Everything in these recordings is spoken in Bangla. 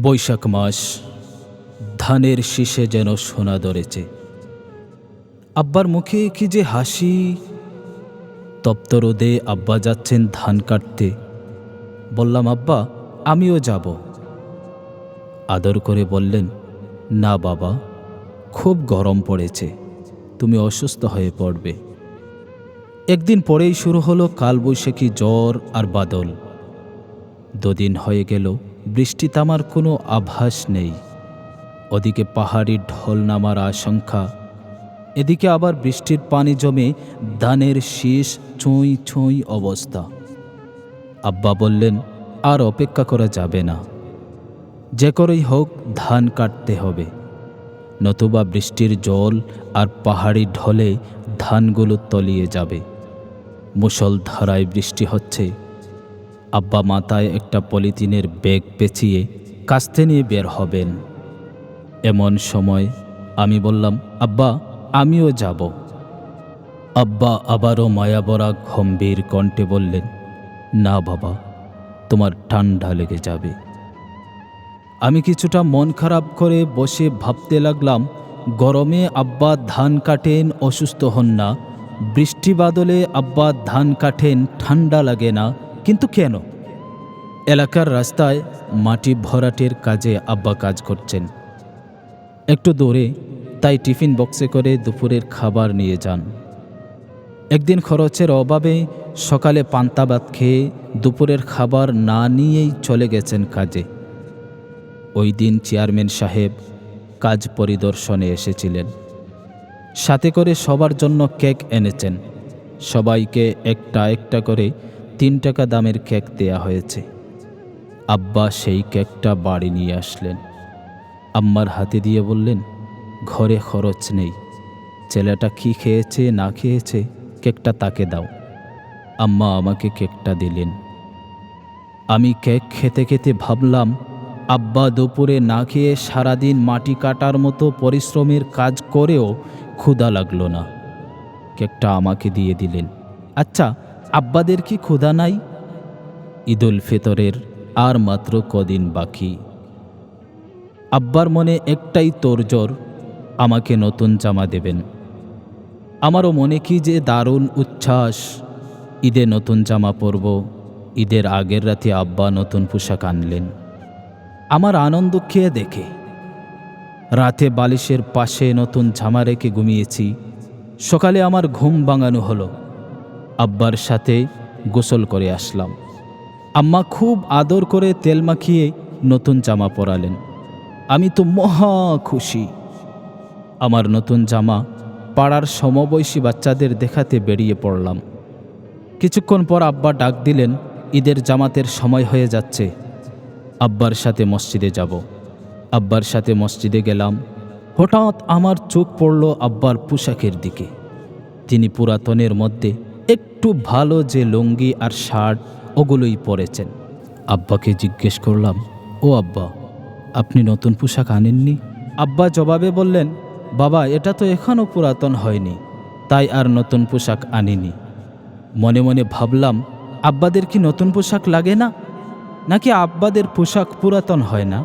বৈশাখ মাস, ধানের শীষে যেন সোনা ধরেছে। আব্বার মুখে কি যে হাসি। তপ্ত রোদে আব্বা যাচ্ছেন ধান কাটতে। বললাম, আব্বা, আমিও যাব। আদর করে বললেন, না বাবা, খুব গরম পড়েছে, তুমি অসুস্থ হয়ে পড়বে। একদিন পরেই শুরু হলো কালবৈশাখী জ্বর আর বাদল। দুদিন হয়ে গেল বৃষ্টি তামার কোনো আভাস নেই। ওদিকে পাহাড়ি ঢল নামার আশঙ্কা, এদিকে আবার বৃষ্টির পানি জমে ধানের শীষ ছুঁই ছুঁই অবস্থা। আব্বা বললেন, আর অপেক্ষা করা যাবে না। যে করেই হোক ধান কাটতে হবে। নতুবা বৃষ্টির জল আর পাহাড়ি ঢলে ধানগুলো তলিয়ে যাবে। মুষলধারায় বৃষ্টি হচ্ছে। আব্বা মাথায় একটা পলিথিনের ব্যাগ পেঁচিয়ে কাস্তে নিয়ে বের হবেন। এমন সময় আমি বললাম, আব্বা, আমিও যাব। আব্বা আবারও মায়াবরা গম্ভীর কণ্ঠে বললেন, না বাবা, তোমার ঠান্ডা লেগে যাবে। আমি কিছুটা মন খারাপ করে বসে ভাবতে লাগলাম, গরমে আব্বা ধান কাটেন, অসুস্থ হন না, বৃষ্টি বাদলে আব্বা ধান কাটেন ঠান্ডা লাগে না কিন্তু কেন? এলাকার রাস্তায় মাটি ভরাটের কাজে আব্বা কাজ করছেন। একটু দূরে তাই টিফিন বক্সে করে দুপুরের খাবার নিয়ে যান। একদিন খরচের অভাবে সকালে পান্তা ভাত খেয়ে দুপুরের খাবার না নিয়েই চলে গেছেন কাজে। ওই দিন চেয়ারম্যান সাহেব কাজ পরিদর্শনে এসেছিলেন। সাথে করে সবার জন্য কেক এনেছেন। সবাইকে একটা একটা করে তিন টাকা দামের কেক দেয়া হয়েছে। আব্বা সেই কেকটা বাড়ি নিয়ে আসলেন। আম্মার হাতে দিয়ে বললেন, ঘরে খরচ নেই। ছেলেটা কি খেয়েছে, না খেয়েছে, কেকটা তাকে দাও। আম্মা আমাকে কেকটা দিলেন। আমি কেক খেতে খেতে ভাবলাম, আব্বা দুপুরে না খেয়ে সারাদিন মাটি কাটার মতো পরিশ্রমের কাজ করেও ক্ষুধা লাগল না। কেকটা আমাকে দিয়ে দিলেন। আচ্ছা আব্বাদের কি ক্ষুধা নাই? ঈদুল ফিতরের আর মাত্র কদিন বাকি। আব্বার মনে একটাই তোরজোর, আমাকে নতুন জামা দেবেন। আমারও মনে কি যে দারুণ উচ্ছ্বাস, ঈদে নতুন জামা পরব, ঈদের আগের রাতে আব্বা নতুন পোশাক আনলেন। আমার আনন্দ খেয়ে দেখে? রাতে বালিশের পাশে নতুন জামা রেখে ঘুমিয়েছি, সকালে আমার ঘুম ভাঙানো হলো। আব্বার সাথে গোসল করে আসলাম। আম্মা খুব আদর করে তেল মাখিয়ে নতুন জামা পরালেন। আমি তো মহা খুশি। আমার নতুন জামা পাড়ার সমবয়সী বাচ্চাদের দেখাতে বেরিয়ে পড়লাম। কিছুক্ষণ পর আব্বা ডাক দিলেন, ঈদের জামাতের সময় হয়ে যাচ্ছে। আব্বার সাথে মসজিদে যাব। আব্বার সাথে মসজিদে গেলাম। হঠাৎ আমার চোখ পড়ল আব্বার পোশাকের দিকে। তিনি পুরাতনের মধ্যে একটু ভালো যে লুঙ্গি আর শার্ট ওগুলোই পরেছেন। আব্বাকে জিজ্ঞেস করলাম, ও আব্বা, আপনি নতুন পোশাক আনেননি? আব্বা জবাবে বললেন, বাবা, এটা তো এখনও পুরাতন হয়নি, তাই আর নতুন পোশাক আনিনি। মনে মনে ভাবলাম, আব্বাদের কি নতুন পোশাক লাগে না? নাকি আব্বাদের পোশাক পুরাতন হয় না?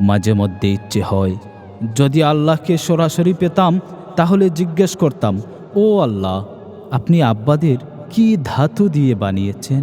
মাঝে মধ্যে ইচ্ছে হয়, যদি আল্লাহকে সরাসরি পেতাম, তাহলে জিজ্ঞেস করতাম, ও আল্লাহ আপনি আব্বাদের কি ধাতু দিয়ে বানিয়েছেন?